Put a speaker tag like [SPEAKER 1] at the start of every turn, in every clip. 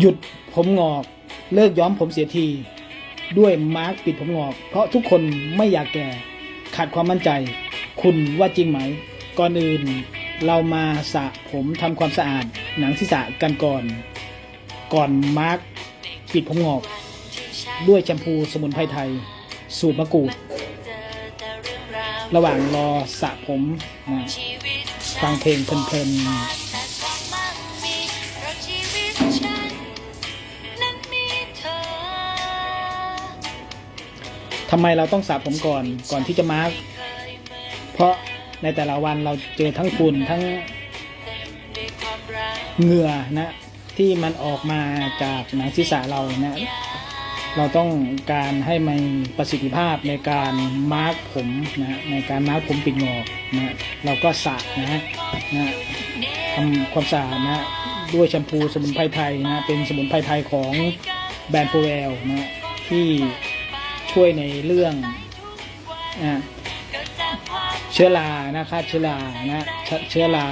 [SPEAKER 1] หยุดผมงอกเลิกย้อมผมเสียที ด้วยมาร์กปิดผมงอก เพราะทุกคนไม่อยากแก่ ขาดความมั่นใจ คุณว่าจริงไหม ก่อนอื่น เรามาสระผมทำความสะอาดหนังศีรษะกันก่อน ก่อนมาร์กปิดผมงอก ด้วยแชมพูสมุนไพรไทย สูตรมะกรูด ระหว่างรอสระผมนะฟังเพลงเพลินๆ ทำไมเราต้องสระผมก่อนก่อนที่จะมาร์กเพราะในแต่ละวันเราเจอทั้งฝุ่นทั้งเหงื่อนะที่มันออกมาจากหนังศีรษะเรานะเราต้องการให้มันประสิทธิภาพในการมาร์กผมนะในการมาร์กผมปิดงอกนะเราก็สระนะนะทำความสะอาดนะด้วยแชมพูสมุนไพรไทยนะเป็นสมุนไพรไทยของแบรนด์โฟเวลนะที่ ช่วยในเรื่องนะเชื้อรานะฆ่าเชื้อรานะเชื้อเชื้อรา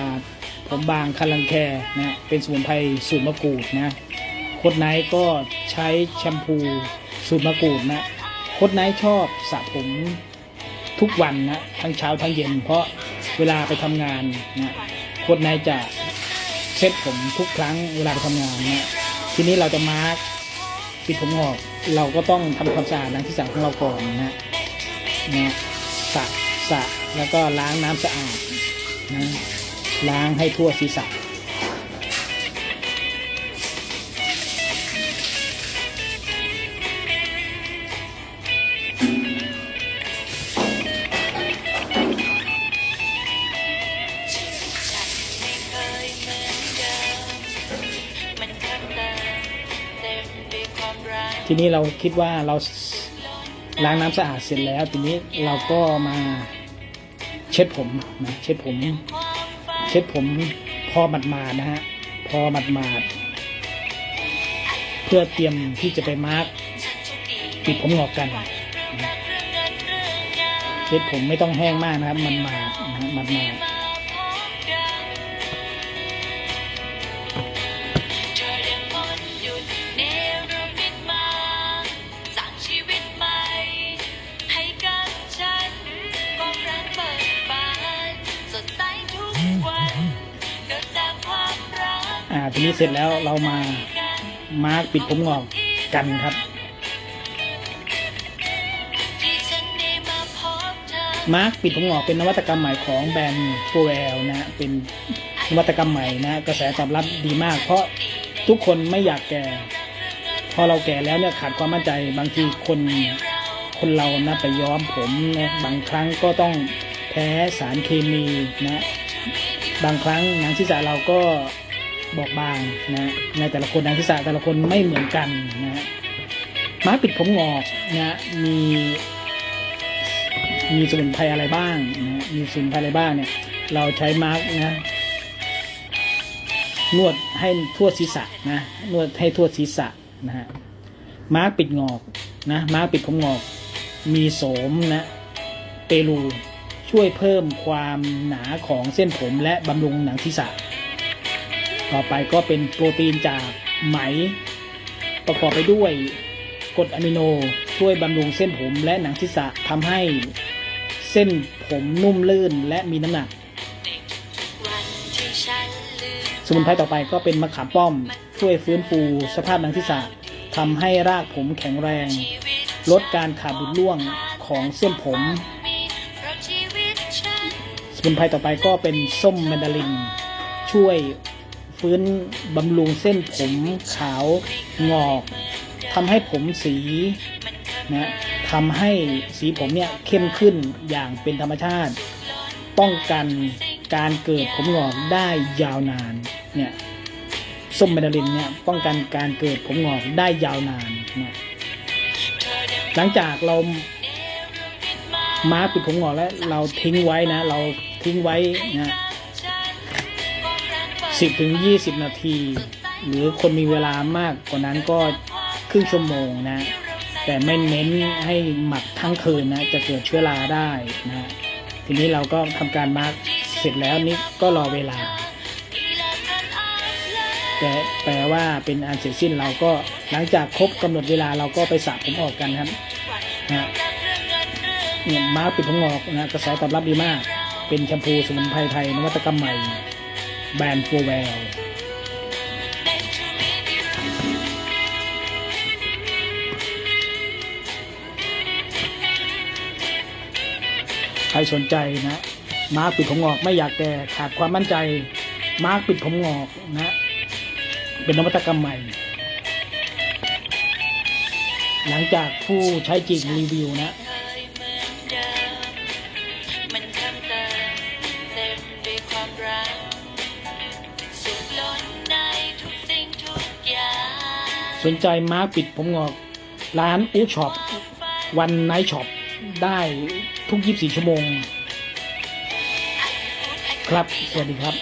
[SPEAKER 1] ผมบางคันลังแคนะเป็นสมุนไพรสูตรมะกรูดนะโคดไนท์ก็ใช้แชมพูสูตรมะกรูดนะโคดไนท์ชอบสระผมทุกวันนะทั้งเช้าทั้งเย็น เพราะเวลาไปทำงานนะโคดไนท์จะเซ็ตผมทุกครั้งเวลาไปทำงานนะทีนี้เราจะมาร์ก ปิดผมงอก เราก็ต้องทำความสะอาดนังที่สัของเราก่อนนะนะสระสระแล้วก็ล้างน้ำสะอาดนะล้างให้ทั่วศีรษะ ทีนี้เราคิดว่าเราล้างน้ำสะอาดเสร็จแล้ว ทีนี้เราก็มาเช็ดผมนะเช็ดผม เช็ดผมพอหมาดๆนะฮะพอหมาดๆเพื่อเตรียมที่จะไปมาร์กปิดผมงอกกันเช็ดผมไม่ต้องแห้งมากนะครับ มันมาดนะฮะหมาด อ่าทีนี้เสร็จแล้วเรามามาร์กปิดผมงอกกันครับ มาร์กปิดผมงอกเป็นนวัตกรรมใหม่ของแบรนด์โฟเอลนะฮะเป็นนวัตกรรมใหม่นะ กระแสตอบรับดีมาก เพราะทุกคนไม่อยากแก่ พอเราแก่แล้วเนี่ยขาดความมั่นใจบางทีคนคนเรานะไปย้อมผมนะบางครั้งก็ต้องแพ้สารเคมีนะ บางครั้งหนังศีรษะเราก็ บอกบางนะในแต่ละคนหนังศีรษะแต่ละคนไม่เหมือนกันนะม้าปิดผมงอกนะมีมีสมุนไพรอะไรบ้างนะมีสมุนไพรอะไรบ้างเนี่ย เราใช้มาร์กนะ นวดให้ทั่วศีรษะนะนวดให้ทั่วศีรษะนะฮะมาร์กปิดงอกนะมาร์กปิดผมงอก มีโสมนะเปรูช่วยเพิ่มความหนาของเส้นผมและบำรุงหนังศีรษะ ต่อไปก็เป็นโปรตีนจากไหม ประกอบไปด้วยกรดอะมิโนช่วยบำรุงเส้นผมและหนังศีรษะทำให้เส้นผมนุ่มลื่นและมีน้ำหนัก สมุนไพรต่อไปก็เป็นมะขามป้อม ช่วยฟื้นฟูสภาพหนังศีรษะทำให้รากผมแข็งแรง ลดการขาดบุดร่วงของเส้นผม สมุนไพรต่อไปก็เป็นส้มแมนดาริน ช่วย ฟื้นบำรุงเส้นผมขาวงอกทำให้ผมสีนะทำให้สีผมเนี่ยเข้มขึ้นอย่างเป็นธรรมชาติ ป้องกันการเกิดผมงอกได้ยาวนานเนี่ยส้มแมนดารินเนี่ยป้องกันการเกิดผมงอกได้ยาวนานนะหลังจากเรามาปิดผมงอกแล้วเราทิ้งไว้นะ เราทิ้งไว้นะ สิบถึงยี่สิบนาที หรือคนมีเวลามากกว่านั้นก็ครึ่งชั่วโมงนะ แต่ไม่เน้นให้หมักทั้งคืนนะ จะเกิดเชื้อราได้นะ ทีนี้เราก็ทำการมาร์กเสร็จแล้วนี่ก็รอเวลา แต่แปลว่าเป็นอันเสร็จสิ้นเราก็หลังจากครบกำหนดเวลาเราก็ไปสระผมออกกันครับนะเนี่ยมาร์คปิดผมงอกนะกระแสตอบรับดีมาก เป็นแชมพูสมุนไพรไทยนวัตกรรมใหม่ แบรนด์โฟแวลใครสนใจนะมาร์คปิดผมงอกไม่อยากแก่ขาดความมั่นใจ มาร์คปิดผมงอกนะเป็นนวัตกรรมใหม่ หลังจากผู้ใช้จริงรีวิวนะ
[SPEAKER 2] สนใจ
[SPEAKER 1] มาร์กปิดผมงอกร้านอูช็อปวันไนท์ช็อปได้ทุก 24 ชั่วโมง ครับ สวัสดีครับ